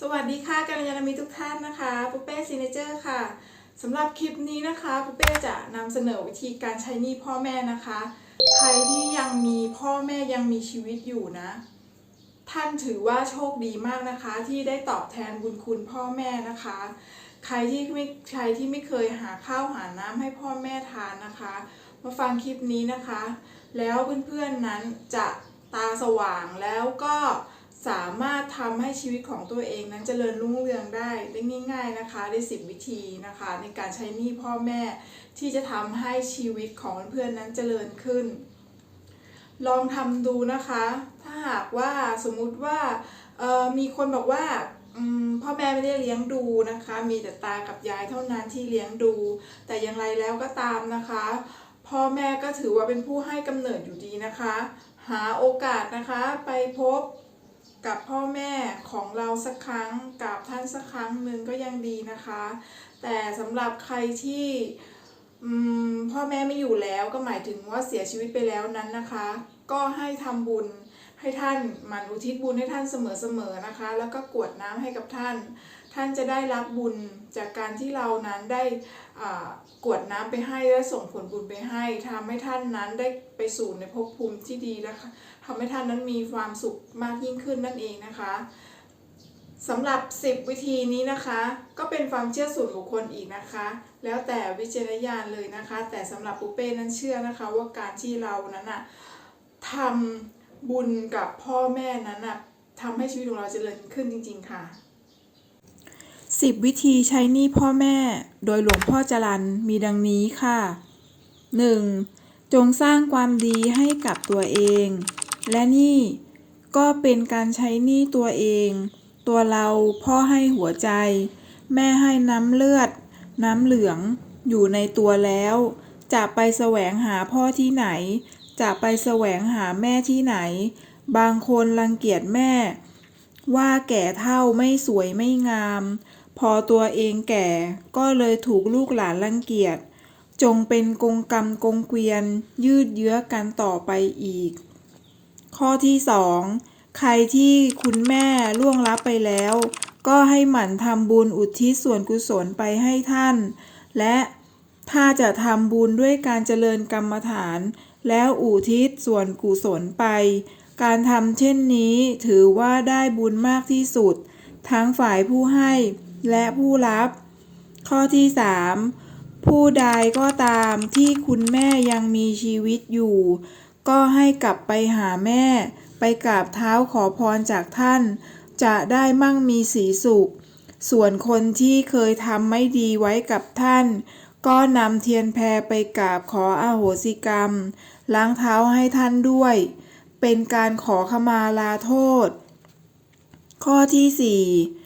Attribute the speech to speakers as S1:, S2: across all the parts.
S1: สวัสดีค่ะกัลยาณมิตรทุกท่านนะคะปุ๊เป้ซีเนเจอร์ค่ะสำหรับคลิปนี้นะคะปุ๊เป้จะนำเสนอวิธีการใช้หนี้พ่อแม่นะคะ ใครที่ยังมีพ่อแม่ยังมีชีวิตอยู่นะ ท่านถือว่าโชคดีมากนะคะ ที่ได้ตอบแทนบุญคุณพ่อแม่นะคะ ใครที่ไม่ใครที่ไม่เคยหาข้าวหาน้ำให้พ่อแม่ทานนะคะ มาฟังคลิปนี้นะคะ แล้วเพื่อนๆนั้นจะตาสว่างแล้วก็ สามารถทำให้ชีวิตของตัวเองนั้นเจริญรุ่งเรืองได้ได้ง่าย ๆนะคะได้สิบวิธีนะคะ ในการใช้หนี้พ่อแม่ที่จะทำให้ชีวิตของเพื่อนนั้นเจริญขึ้น ลองทำดูนะคะ ถ้าหากว่าสมมุติว่าออมีคนบอกว่าพ่อแม่ไม่ได้เลี้ยงดูนะคะ มีแต่ตากับยายเท่านั้นที่เลี้ยงดู แต่อย่างไรแล้วก็ตามนะคะ พ่อแม่ก็ถือว่าเป็นผู้ให้กำเนิดอยู่ดีนะคะ หาโอกาสนะคะไปพบ กับพ่อแม่ของเราสักครั้งกับท่านสักครั้งหนึ่งก็ยังดีนะคะ แต่สำหรับใครที่พ่อแม่ไม่อยู่แล้วก็หมายถึงว่าเสียชีวิตไปแล้วนั้นนะคะ ก็ให้ทำบุญให้ท่านหมั่นอุทิศบุญให้ท่านเสมอๆนะคะ แล้วก็กวดน้ำให้กับท่าน ท่านจะได้รับบุญจากการที่เรานั้นได้กวดน้ำไปให้และส่งผลบุญไปให้ทำให้ท่านนั้นได้ไปสู่ในภพภูมิที่ดีนะคะทำให้ท่านนั้นมีความสุขมากยิ่งขึ้นนั่นเองนะคะสำหรับ 10 วิธีนี้นะคะ ก็เป็นความเชื่อส่วนบุคคลอีกนะคะ แล้วแต่วิจารณญาณเลยนะคะ แต่สำหรับปุเป้นั้นเชื่อนะคะ ว่าการที่เรานั้นอะทำบุญกับพ่อแม่นั้นอะทำให้ชีวิตของเราเจริญขึ้นจริง ๆ ค่ะ 10 วิธีใช้หนี้พ่อแม่ โดยหลวงพ่อจรันมีดังนี้ค่ะ 1. จงสร้างความดีให้กับตัวเอง และนี่ก็เป็นการใช้หนี้ตัวเอง ตัวเราพ่อให้หัวใจ แม่ให้น้ำเลือด น้ำเหลืองอยู่ในตัวแล้ว จะไปแสวงหาพ่อที่ไหน จะไปแสวงหาแม่ที่ไหน บางคนรังเกียจแม่ ว่าแก่เท่าไม่สวยไม่งาม พอตัวเองแก่ก็เลยถูกลูกหลานรังเกียจ จงเป็นกงกรรมกงเกวียน ยืดเยื้อกันต่อไปอีก ข้อที่สองใครที่คุณแม่ล่วงลับไปแล้ว ก็ให้หมั่นทำบุญอุทิศส่วนกุศลไปให้ท่าน และถ้าจะทำบุญด้วยการเจริญกรรมฐาน แล้วอุทิศส่วนกุศลไป การทำเช่นนี้ถือว่าได้บุญมากที่สุด ทั้งฝ่ายผู้ให้ และผู้รับ ข้อที่ 3 ผู้ใดก็ตามที่คุณแม่ยังมีชีวิตอยู่ ก็ให้กลับไปหาแม่ ไปกราบเท้าขอพรจากท่าน จะได้มั่งมีสีสุข ส่วนคนที่เคยทำไม่ดีไว้กับท่าน ก็นำเทียนแพรไปกราบขออโหสิกรรม ล้างเท้าให้ท่านด้วย เป็นการขอขมาลาโทษ ข้อที่ 4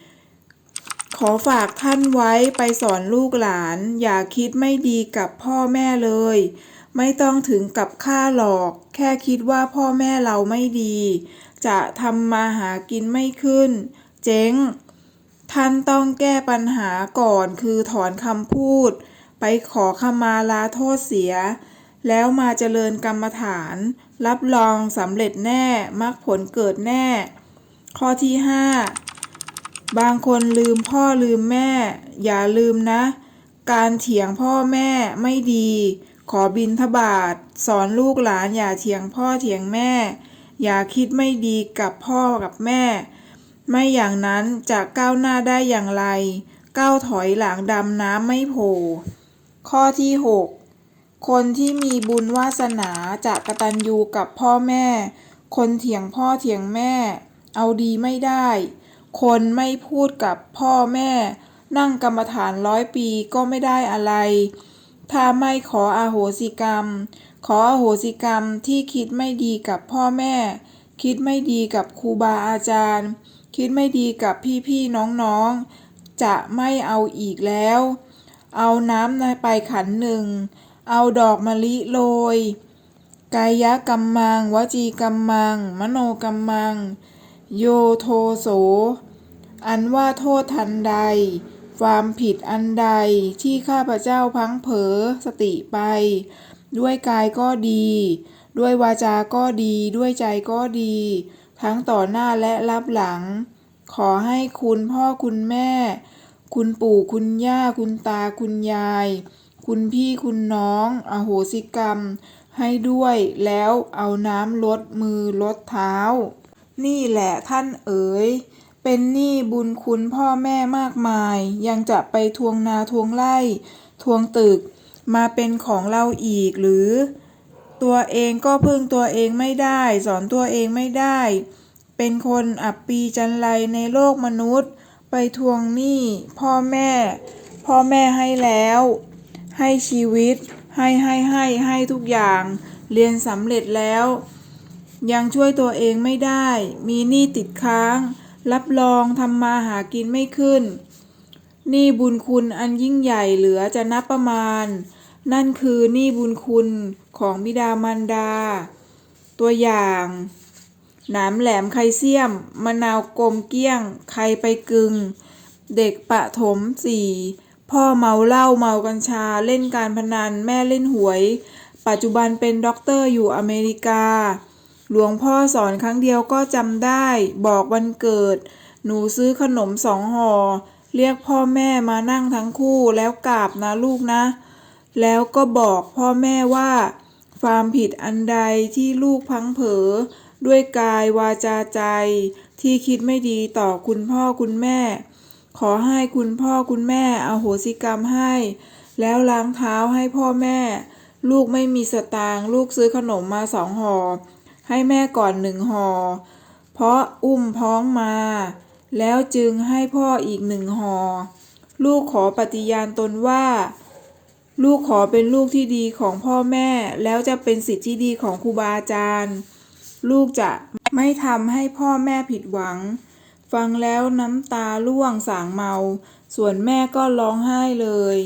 S1: ขอฝากท่านไว้ไปสอนลูกหลาน อย่าคิดไม่ดีกับพ่อแม่เลย ไม่ต้องถึงกับฆ่าหลอก แค่คิดว่าพ่อแม่เราไม่ดี จะทำมาหากินไม่ขึ้น เจ๊ง ท่านต้องแก้ปัญหาก่อนคือถอนคำพูด ไปขอขมาลาโทษเสีย แล้วมาเจริญกรรมฐาน รับรองสำเร็จแน่มรรคผลเกิดแน่ ข้อที่5 บางคนลืมพ่อลืมแม่ อย่าลืมนะ การเถียงพ่อแม่ไม่ดี ขอบินทบาท สอนลูกหลานอย่าเถียงพ่อเถียงแม่ อย่าคิดไม่ดีกับพ่อกับแม่ ไม่อย่างนั้นจะก้าวหน้าได้อย่างไร ก้าวถอยหลังดำน้ำไม่โผล่ข้อที่ 6 คนที่มีบุญวาสนาจะกระตัญญูกับพ่อแม่ คนเถียงพ่อเถียงแม่ เอาดีไม่ได้ คนไม่พูดกับพ่อแม่ นั่งกรรมฐานร้อยปีก็ไม่ได้อะไร ถ้าไม่ขออาโหสิกรรม ขออาโหสิกรรมที่คิดไม่ดีกับพ่อแม่ คิดไม่ดีกับครูบาอาจารย์ คิดไม่ดีกับพี่ๆน้องๆ จะไม่เอาอีกแล้ว เอาน้ำไปขันหนึ่ง เอาดอกมะลิโรยกายกรรมัง วจีกรรมัง มโนกรรมัง โยโทโส อันว่าโทษทันใด ความผิดอันใดที่ข้าพเจ้าพังเผลอสติไป ด้วยกายก็ดี ด้วยวาจาก็ดี ด้วยใจก็ดี ทั้งต่อหน้าและรับหลัง ขอให้คุณพ่อคุณแม่ คุณปู่คุณย่าคุณตาคุณยาย คุณพี่คุณน้อง อโหสิกรรม ให้ด้วยแล้วเอาน้ำลดมือลดเท้า นี่แหละท่านเอ๋ย เป็นหนี้บุญคุณพ่อแม่มากมาย ยังจะไปทวงนาทวงไร่ทวงตึก มาเป็นของเราอีกหรือ ตัวเองก็พึ่งตัวเองไม่ได้ สอนตัวเองไม่ได้ เป็นคนอับปีจันไรในโลกมนุษย์ ไปทวงหนี้พ่อแม่ พ่อแม่ให้แล้ว ให้ชีวิต ให้ให้ให้ให้ทุกอย่าง เรียนสำเร็จแล้ว ยังช่วยตัวเองไม่ได้ มีหนี้ติดค้าง รับรองทำมาหากินไม่ขึ้นหนี้บุญคุณอันยิ่งใหญ่เหลือจะนับประมาณ นั่นคือหนี้บุญคุณของบิดามารดา ตัวอย่างหนามแหลมไคเซียม มะนาวกลมเกี้ยง ใครไปกึง เด็กปะถมสี่พ่อเมาเหล้าเมากัญชา เล่นการพนัน แม่เล่นหวย ปัจจุบันเป็นด็อกเตอร์อยู่อเมริกา หลวงพ่อสอนครั้งเดียวก็จำได้ บอกวันเกิด หนูซื้อขนมสองห่อ เรียกพ่อแม่มานั่งทั้งคู่แล้วกราบนะลูกนะ แล้วก็บอกพ่อแม่ว่า ความผิดอันใดที่ลูกพังเผลอด้วยกายวาจาใจ ที่คิดไม่ดีต่อคุณพ่อคุณแม่ ขอให้คุณพ่อคุณแม่อโหสิกรรมให้ แล้วล้างเท้าให้พ่อแม่ ลูกไม่มีสตางค์ลูกซื้อขนมมาสองห่อ ให้แม่ก่อนหนึ่งห่อ เพราะอุ้มพ้องมา แล้วจึงให้พ่ออีกหนึ่งห่อ ลูกขอปฏิญาณตนว่า ลูกขอเป็นลูกที่ดีของพ่อแม่ แล้วจะเป็นสิทธิที่ดีของครูบาอาจารย์ ลูกจะไม่ทำให้พ่อแม่ผิดหวัง ฟังแล้วน้ำตาร่วงสางเมา ส่วนแม่ก็ร้องไห้เลย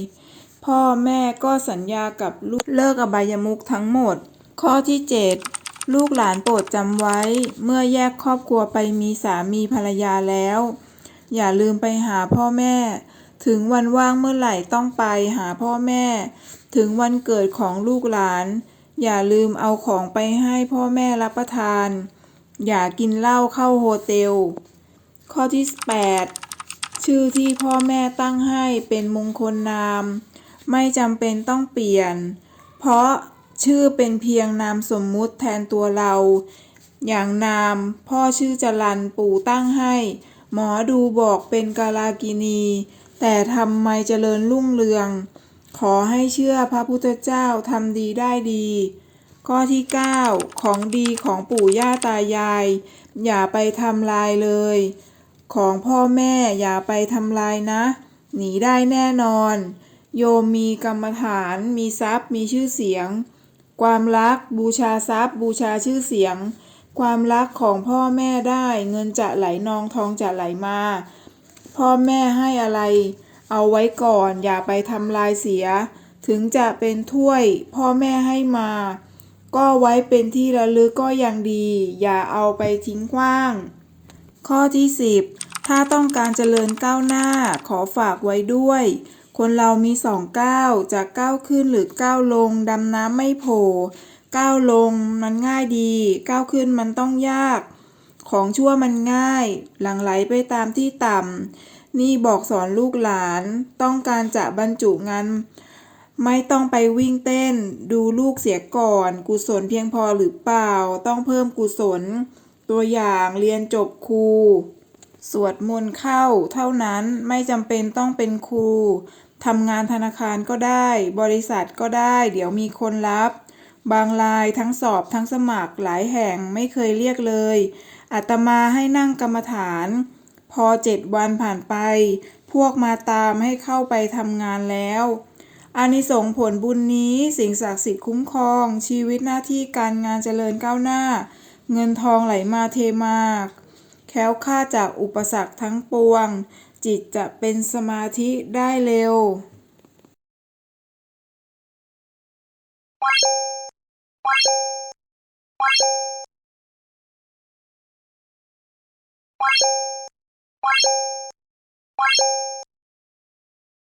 S1: พ่อแม่ก็สัญญากับลูกเลิกอบายมุขทั้งหมด ข้อที่ 7 ลูกหลานโปรดจำไว้ เมื่อแยกครอบครัวไปมีสามีภรรยาแล้ว อย่าลืมไปหาพ่อแม่ ถึงวันว่างเมื่อไหร่ต้องไปหาพ่อแม่ ถึงวันเกิดของลูกหลาน อย่าลืมเอาของไปให้พ่อแม่รับประทาน อย่ากินเหล้าเข้าโฮเทล ข้อที่ 8 ชื่อที่พ่อแม่ตั้งให้เป็นมงคลนาม ไม่จำเป็นต้องเปลี่ยน เพราะ ชื่อเป็นเพียงนามสมมุติแทนตัวเรา อย่างนามพ่อชื่อจรันปู่ตั้งให้ หมอดูบอกเป็นกาลากินี แต่ทำไมเจริญรุ่งเรือง ขอให้เชื่อพระพุทธเจ้าทำดีได้ดี ข้อที่ 9 ของดีของปู่ย่าตายาย อย่าไปทำลายเลย ของพ่อแม่อย่าไปทำลายนะ หนีได้แน่นอนโยมมีกรรมฐาน มีทรัพย์ มีชื่อเสียง ความรัก บูชาทรัพย์ บูชาชื่อเสียง ความรักของพ่อแม่ได้ เงินจะไหลนองทองจะไหลมา พ่อแม่ให้อะไร เอาไว้ก่อนอย่าไปทำลายเสีย ถึงจะเป็นถ้วย พ่อแม่ให้มา ก็ไว้เป็นที่ระลึกก็ยังดี อย่าเอาไปทิ้งขว้าง ข้อที่ 10 ถ้าต้องการเจริญก้าวหน้าขอฝากไว้ด้วย คนเรามีสองก้าวจะก้าวขึ้นหรือก้าวลงดำน้ำไม่โผล่ก้าวลงมันง่ายดีก้าวขึ้นมันต้องยาก ของชั่วมันง่าย หลั่งไหลไปตามที่ต่ำนี่บอกสอนลูกหลาน ต้องการจะบรรจุงานไม่ต้องไปวิ่งเต้น ดูลูกเสียก่อน กุศลเพียงพอหรือเปล่า ต้องเพิ่มกุศล ตัวอย่างเรียนจบครู สวดมนต์เข้า เท่านั้นไม่จำเป็นต้องเป็นครูทำงานธนาคารก็ได้ บริษัทก็ได้ เดี๋ยวมีคนรับ บางรายทั้งสอบทั้งสมัครหลายแห่งไม่เคยเรียกเลยอาตมาให้นั่งกรรมฐาน พอเจ็ดวันผ่านไป พวกมาตามให้เข้าไปทำงานแล้วอานิสงส์ผลบุญนี้สิ่งศักดิ์สิทธิ์คุ้มครอง ชีวิตหน้าที่การงานเจริญก้าวหน้า เงินทองไหลมาเทมา แค้วคลาดจากอุปสรรคทั้งปวง จิตจะเป็นสมาธิได้เร็ว
S2: Thank you.